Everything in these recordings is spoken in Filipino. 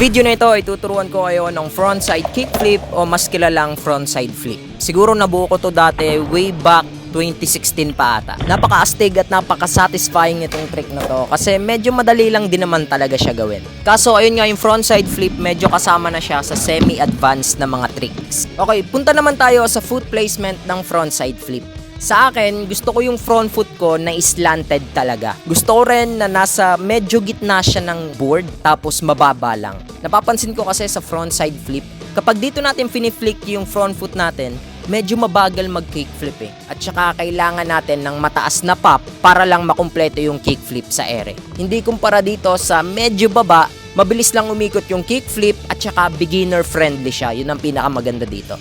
video na ito ay tuturuan ko kayo ng frontside kickflip o mas kilalang frontside flip. Siguro nabuo ko to dati way back 2016 pa ata. Napaka-astig at napaka-satisfying itong trick na to kasi medyo madali lang din naman talaga siya gawin. Kaso ayun nga yung frontside flip medyo kasama na siya sa semi-advanced na mga tricks. Okay, punta naman tayo sa foot placement ng frontside flip. Sa akin, gusto ko yung front foot ko na slanted talaga. Gusto ko rin na nasa medyo gitna siya ng board tapos mababa lang. Napapansin ko kasi sa frontside flip, kapag dito natin finiflick yung front foot natin, medyo mabagal mag-kickflip eh. At saka kailangan natin ng mataas na pop para lang makumpleto yung kickflip sa ere. Hindi kumpara dito sa medyo baba, mabilis lang umikot yung kickflip at saka beginner friendly siya. Yun ang pinakamaganda dito.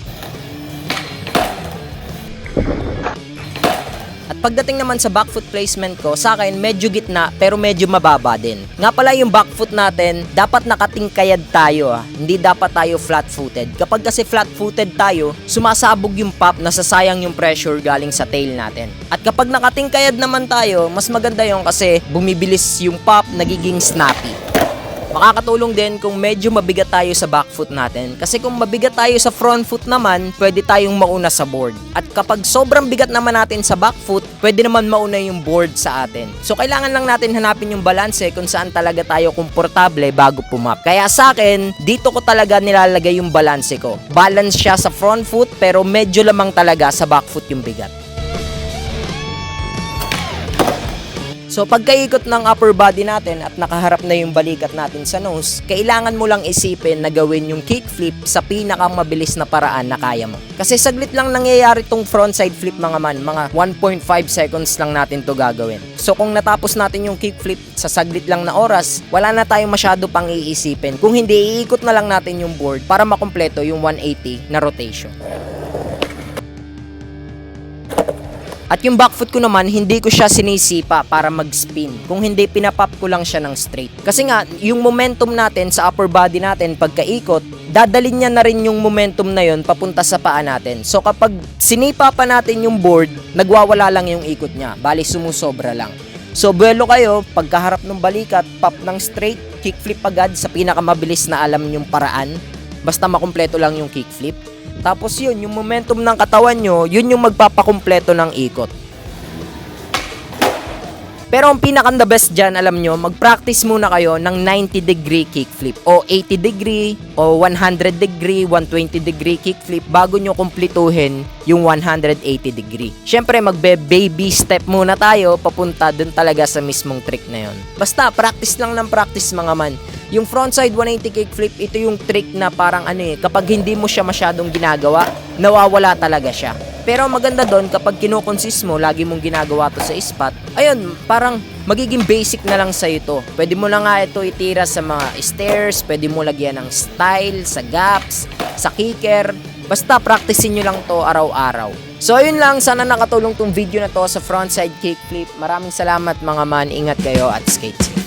Pagdating naman sa back foot placement ko, sa akin medyo gitna pero medyo mababa din. Nga pala yung back foot natin, dapat nakatingkayad tayo ah. Hindi dapat tayo flat-footed. Kapag kasi flat-footed tayo, sumasabog yung pop, nasasayang yung pressure galing sa tail natin. At kapag nakatingkayad naman tayo, mas maganda yung kasi bumibilis yung pop, nagiging snappy. Makakatulong din kung medyo mabigat tayo sa back foot natin. Kasi kung mabigat tayo sa front foot naman, pwede tayong mauna sa board. At kapag sobrang bigat naman natin sa back foot, pwede naman mauna yung board sa atin. So kailangan lang natin hanapin yung balance kung saan talaga tayo komportable bago pumap. Kaya sa akin, dito ko talaga nilalagay yung balance ko. Balance siya sa front foot pero medyo lamang talaga sa back foot yung bigat. So pagkaikot ng upper body natin at nakaharap na yung balikat natin sa nose, kailangan mo lang isipin na gawin yung kickflip sa pinakamabilis na paraan na kaya mo. Kasi saglit lang nangyayari tong frontside flip mga man, mga 1.5 seconds lang natin to gagawin. So kung natapos natin yung kickflip sa saglit lang na oras, wala na tayong masyado pang iisipin. Kung hindi, iikot na lang natin yung board para makumpleto yung 180 na rotation. At yung back foot ko naman, hindi ko siya sinisipa para mag-spin. Kung hindi, pinapop ko lang siya ng straight. Kasi nga, yung momentum natin sa upper body natin pagkaikot, dadalin niya na rin yung momentum na yon papunta sa paa natin. So kapag sinipa pa natin yung board, nagwawala lang yung ikot niya. Bali, sumusobra lang. So, buwelo kayo, pagkaharap ng balikat, pop ng straight, kickflip agad sa pinakamabilis na alam yung paraan. Basta makumpleto lang yung kickflip. Tapos yun, yung momentum ng katawan nyo, yun yung magpapakumpleto ng ikot. Pero ang pinaka the best dyan, alam nyo, mag-practice muna kayo ng 90 degree kickflip o 80 degree o 100 degree, 120 degree kickflip bago nyo kumplituhin yung 180 degree. Siyempre, magbe-baby step muna tayo papunta dun talaga sa mismong trick na yon. Basta, practice lang ng practice mga man. Yung frontside 180 kickflip, ito yung trick na parang ano eh, kapag hindi mo siya masyadong ginagawa, nawawala talaga siya. Pero maganda doon, kapag kinokonsist mo, lagi mong ginagawa to sa spot, ayun, parang magiging basic na lang sa ito. Pwede mo na nga ito itira sa mga stairs, pwede mo lagyan ng style, sa gaps, sa kicker, basta practicein nyo lang to araw-araw. So ayun lang, sana nakatulong tong video na to sa frontside kickflip. Maraming salamat mga man, ingat kayo at skate safe.